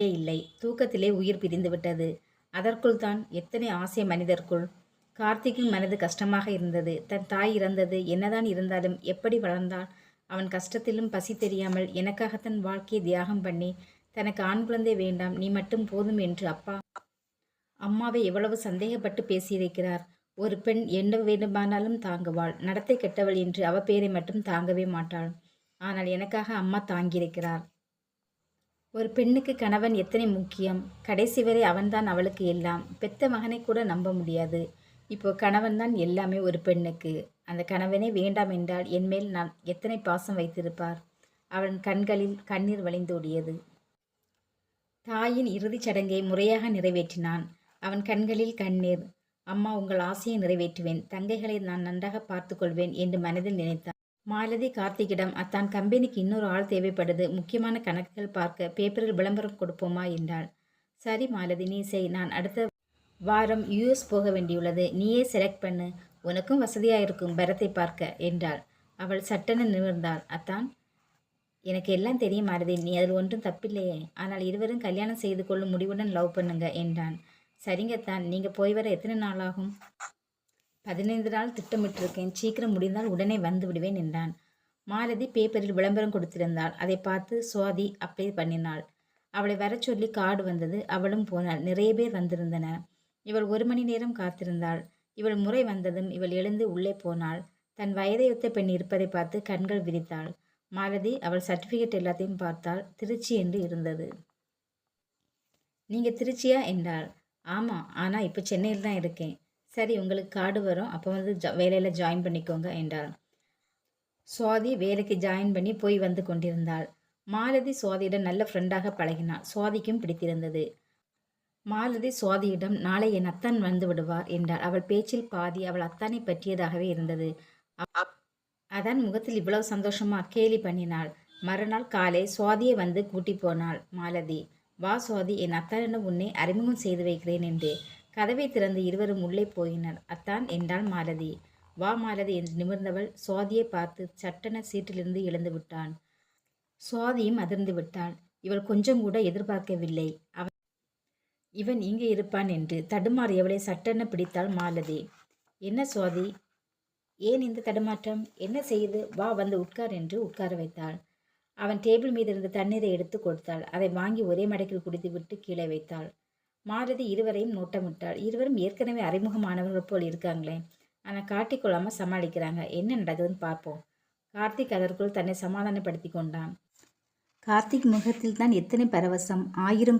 இல்லை. தூக்கத்திலே உயிர் பிரிந்துவிட்டது. அதற்குள் தான் எத்தனை ஆசை மனிதர்க்குள். கார்த்திக்கின் மனது கஷ்டமாக இருந்தது. தன் தாய் இறந்தது. என்னதான் இருந்தாலும் எப்படி வளர்ந்தால் அவன் கஷ்டத்திலும் பசி தெரியாமல் எனக்காக தன் வாழ்க்கையை தியாகம் பண்ணி தனக்கு ஆண் குழந்தை வேண்டாம் நீ மட்டும் போதும் என்று அப்பா அம்மாவை எவ்வளவு சந்தேகப்பட்டு பேசியிருக்கிறார். ஒரு பெண் என்ன வேண்டுமானாலும் தாங்குவாள். நடத்தை கெட்டவள் என்று அவ பேரை மட்டும் தாங்கவே மாட்டாள். ஆனால் எனக்காக அம்மா தாங்கியிருக்கிறார். ஒரு பெண்ணுக்கு கணவன் எத்தனை முக்கியம்? கடைசி வரை அவன்தான் அவளுக்கு எல்லாம். பெத்த மகனை கூட நம்ப முடியாது. இப்போ கணவன் தான் எல்லாமே ஒரு பெண்ணுக்கு. அந்த கணவனே வேண்டாம் என்றால் என்மேல் நான் எத்தனை பாசம் வைத்திருப்பார்? அவன் கண்களில் கண்ணீர் வழிந்தோடியது தாயின் இறுதிச் சடங்கை முறையாக நிறைவேற்றினான். அவன் கண்களில் கண்ணீர். அம்மா உங்கள் ஆசையை நிறைவேற்றுவேன். தங்கைகளை நான் நன்றாக பார்த்துக்கொள்வேன் என்று மனதில் நினைத்தான். மாலதி கார்த்திகிடம் அத்தான் கம்பெனிக்கு இன்னொரு ஆள் தேவைப்படுது. முக்கியமான கணக்குகள் பார்க்க பேப்பரில் விளம்பரம் கொடுப்போமா? என்றாள். சரி மாலதி நீ செய். நான் அடுத்த வாரம் யூஎஸ் போக வேண்டியுள்ளது. நீயே செலக்ட் பண்ணு. உனக்கும் வசதியாக இருக்கும் பரத்தை பார்க்க என்றாள். அவள் சட்டென நிமிர்ந்தாள். அத்தான் எனக்கு எல்லாம் தெரியும் மாலதி. நீ அதில் ஒன்றும் தப்பில்லையே. ஆனால் இருவரும் கல்யாணம் செய்து கொள்ளும் முடிவுடன் லவ் பண்ணுங்க என்றான். சரிங்கத்தான் நீங்கள் போய் வர எத்தனை நாள் ஆகும்? பதினைந்து நாள் திட்டமிட்டிருக்கேன். சீக்கிரம் முடிந்தால் உடனே வந்து விடுவேன் என்றான். மாலதி பேப்பரில் விளம்பரம் கொடுத்திருந்தாள். அதை பார்த்து சுவாதி அப்ளை பண்ணினாள். அவளை வர சொல்லி கார்டு வந்தது. அவளும் போனாள். நிறைய பேர் வந்திருந்தனர் இவள் ஒரு மணி நேரம் காத்திருந்தாள். இவள் முறை வந்ததும் இவள் எழுந்து உள்ளே போனாள். தன் வயதையொத்த பெண் இருப்பதை பார்த்து கண்கள் விரித்தாள். மாலதி அவள் சர்டிஃபிகேட் எல்லாத்தையும் பார்த்தாள். திருச்சி என்று இருந்தது. நீங்க திருச்சியா? என்றாள். ஆமாம் ஆனால் இப்போ சென்னையில் தான் இருக்கேன். சரி உங்களுக்கு கார்டு வரும். அப்போ வந்து ஜா வேலையில் ஜாயின் பண்ணிக்கோங்க என்றாள் சுவாதி வேலைக்கு ஜாயின் பண்ணி போய் வந்து கொண்டிருந்தாள். மாலதி சுவாதியிடம் நல்ல ஃப்ரெண்டாக பழகினாள். சுவாதிக்கும் பிடித்திருந்தது. மாலதி சுவாதியிடம் நாளை என் அத்தான் வந்து விடுவார் என்றாள். அவள் பேச்சில் பாதி அவள் அத்தானை பற்றியதாகவே இருந்தது. அதான் முகத்தில் இவ்வளவு சந்தோஷமா கேலி பண்ணினாள். மறுநாள் காலை சுவாதியை வந்து கூட்டி போனாள் மாலதி. வா சுவாதி என் அத்தானிடம் உன்னை அறிமுகம் செய்து வைக்கிறேன் என்று. கதவை திறந்து இருவரும் உள்ளே போயினர். அத்தான் என்றாள் மாலதி. வா மாலதி என்று நிமிர்ந்தவள் சுவாதியை பார்த்து சட்டென சீட்டிலிருந்து எழுந்து விட்டான். சுவாதியும் அதிர்ந்து விட்டாள் இவள் கொஞ்சம் கூட எதிர்பார்க்கவில்லை. அவன் இவன் இங்கே இருப்பான் என்று தடுமாறியவளை சட்டென பிடித்தாள் மாலதி. என்ன சுவாதி? ஏன் இந்த தடுமாற்றம்? என்ன செய்து? வா வந்து உட்கார் என்று உட்கார வைத்தாள். அவன் டேபிள் மீது இருந்த தண்ணீரை எடுத்து கொடுத்தாள். அதை வாங்கி ஒரே மடக்கில் குடித்துவிட்டு கீழே வைத்தாள். மாருதி இருவரையும் நோட்டமிட்டாள். இருவரும் ஏற்கனவே அறிமுகமானவர்கள் போல் இருக்காங்களே. ஆனால் காட்டிக்கொள்ளாமல் சமாளிக்கிறாங்க. என்ன நடக்குதுன்னு பார்ப்போம். கார்த்திக் அதற்குள் தன்னை சமாதானப்படுத்தி கொண்டான். கார்த்திக் முகத்தில் தான் எத்தனை பரவசம். ஆயிரம்